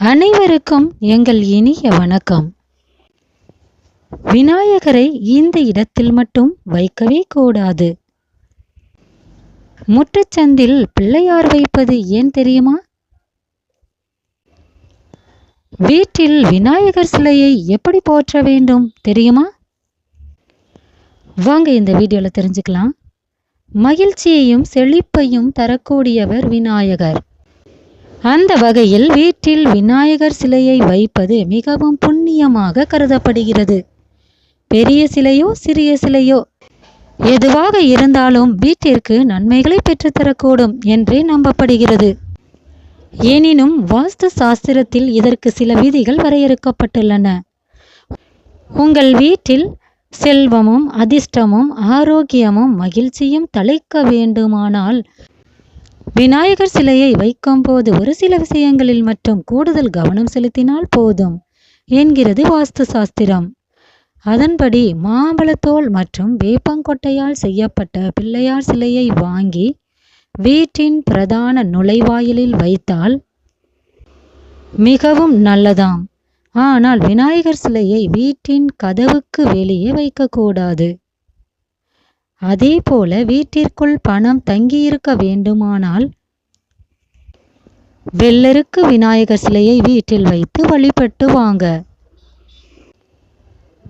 அனைவருக்கும் எங்கள் இனிய வணக்கம். விநாயகரை இந்த இடத்தில் மட்டும் வைக்கவே கூடாது. முற்றச்சந்தில் பிள்ளையார் வைப்பது ஏன் தெரியுமா? வீட்டில் விநாயகர் சிலையை எப்படி போற்ற வேண்டும் தெரியுமா? வாங்க இந்த வீடியோவில் தெரிஞ்சுக்கலாம். மகிழ்ச்சியையும் செழிப்பையும் தரக்கூடியவர் விநாயகர். அந்த வகையில் வீட்டில் விநாயகர் சிலையை வைப்பது மிகவும் புண்ணியமாக கருதப்படுகிறது. பெரிய சிலையோ சிறிய சிலையோ எதுவாக இருந்தாலும் வீட்டிற்கு நன்மைகளை பெற்றுத்தரக்கூடும் என்றே நம்பப்படுகிறது. எனினும் வாஸ்து சாஸ்திரத்தில் இதற்கு சில விதிகள் வரையறுக்கப்பட்டுள்ளன. உங்கள் வீட்டில் செல்வமும் அதிர்ஷ்டமும் ஆரோக்கியமும் மகிழ்ச்சியும் தழைக்க வேண்டுமானால் விநாயகர் சிலையை வைக்கும்போது ஒரு சில விஷயங்களில் மட்டும் கூடுதல் கவனம் செலுத்தினால் போதும் என்கிறது வாஸ்து சாஸ்திரம். அதன்படி மாம்பழத்தோல் மற்றும் வேப்பங்கொட்டையால் செய்யப்பட்ட பிள்ளையார் சிலையை வாங்கி வீட்டின் பிரதான நுழைவாயிலில் வைத்தால் மிகவும் நல்லதாம். ஆனால் விநாயகர் சிலையை வீட்டின் கதவுக்கு வெளியே வைக்கக்கூடாது. அதேபோல வீட்டிற்குள் பணம் தங்கியிருக்க வேண்டுமானால் வெள்ளருக்கு விநாயகர் சிலையை வீட்டில் வைத்து வழிபட்டு வாங்க.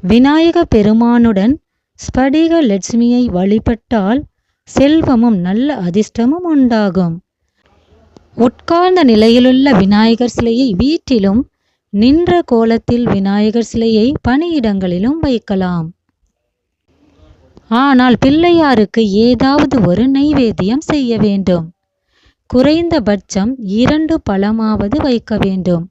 விநாயக பெருமானுடன் ஸ்படிக லட்சுமியை வழிபட்டால் செல்வமும் நல்ல அதிர்ஷ்டமும் உண்டாகும். உட்கார்ந்த நிலையிலுள்ள விநாயகர் சிலையை வீட்டிலும் நின்ற கோலத்தில் விநாயகர் சிலையை பணியிடங்களிலும் வைக்கலாம். ஆனால் பிள்ளையாருக்கு ஏதாவது ஒரு நைவேத்தியம் செய்ய வேண்டும். குறைந்தபட்சம் இரண்டு பழமாவது வைக்க வேண்டும்.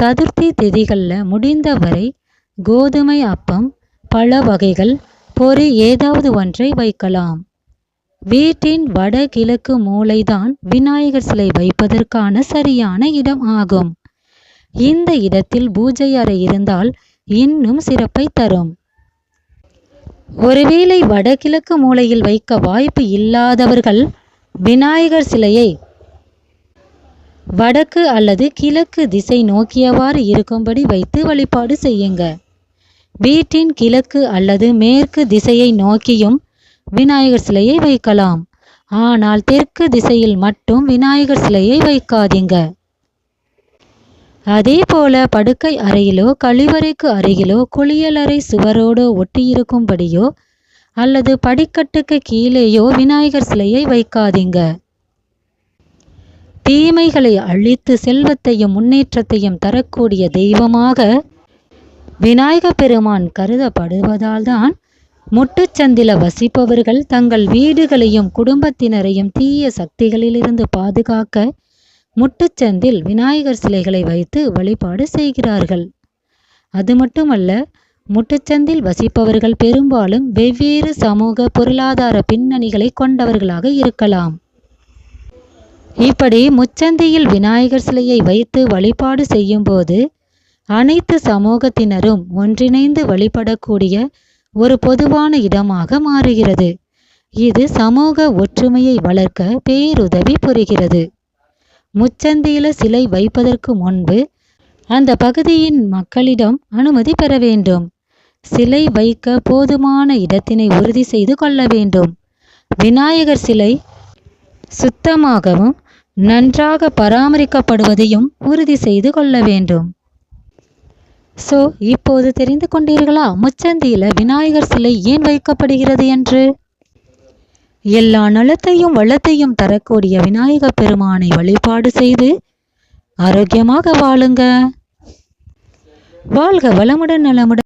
சதுர்த்தி திதிகளில் முடிந்தவரை கோதுமை அப்பம் பழ வகைகள் பொறி ஏதாவது ஒன்றை வைக்கலாம். வீட்டின் வடகிழக்கு மூலைதான் விநாயகர் சிலை வைப்பதற்கான சரியான இடம் ஆகும். இந்த இடத்தில் பூஜை அறை இருந்தால் இன்னும் சிறப்பை தரும். ஒருவேளை வடகிழக்கு மூலையில் வைக்க வாய்ப்பு இல்லாதவர்கள் விநாயகர் சிலையை வடக்கு அல்லது கிழக்கு திசை நோக்கியவாறு இருக்கும்படி வைத்து வழிபாடு செய்யுங்க. வீட்டின் கிழக்கு அல்லது மேற்கு திசையை நோக்கியும் விநாயகர் சிலையை வைக்கலாம். ஆனால் தெற்கு திசையில் மட்டும் விநாயகர் சிலையை வைக்காதீங்க. அதே போல படுக்கை அறையிலோ கழிவறைக்கு அருகிலோ குளியலறை சுவரோடு ஒட்டியிருக்கும்படியோ அல்லது படிக்கட்டுக்கு கீழேயோ விநாயகர் சிலையை வைக்காதீங்க. தீமைகளை அழித்து செல்வத்தையும் முன்னேற்றத்தையும் தரக்கூடிய தெய்வமாக விநாயக பெருமான் கருதப்படுவதால் தான் முட்டுச்சந்தில வசிப்பவர்கள் தங்கள் வீடுகளையும் குடும்பத்தினரையும் தீய சக்திகளிலிருந்து பாதுகாக்க முட்டுச்சந்தில் விநாயகர் சிலைகளை வைத்து வழிபாடு செய்கிறார்கள். அது மட்டுமல்ல முட்டுச்சந்தில் வசிப்பவர்கள் பெரும்பாலும் வெவ்வேறு சமூக பொருளாதார பின்னணிகளை கொண்டவர்களாக இருக்கலாம். இப்படி முச்சந்தியில் விநாயகர் சிலையை வைத்து வழிபாடு செய்யும்போது அனைத்து சமூகத்தினரும் ஒன்றிணைந்து வழிபடக்கூடிய ஒரு பொதுவான இடமாக மாறுகிறது. இது சமூக ஒற்றுமையை வளர்க்க பேருதவி புரிகிறது. முச்சந்தியில சிலை வைப்பதற்கு முன்பு அந்த பகுதியின் மக்களிடம் அனுமதி பெற வேண்டும். சிலை வைக்க போதுமான இடத்தினை உறுதி செய்து கொள்ள வேண்டும். விநாயகர் சிலை சுத்தமாகவும் நன்றாக பராமரிக்கப்படுவதையும் உறுதி செய்து கொள்ள வேண்டும். ஸோ இப்போது தெரிந்து கொண்டீர்களா? முச்சந்தியில விநாயகர் சிலை ஏன் வைக்கப்படுகிறது என்று? எல்லா நலத்தையும் வளத்தையும் தரக்கூடிய விநாயக பெருமானை வழிபாடு செய்து ஆரோக்கியமாக வாழுங்க. வாழ்க வளமுடன் நலமுடன்.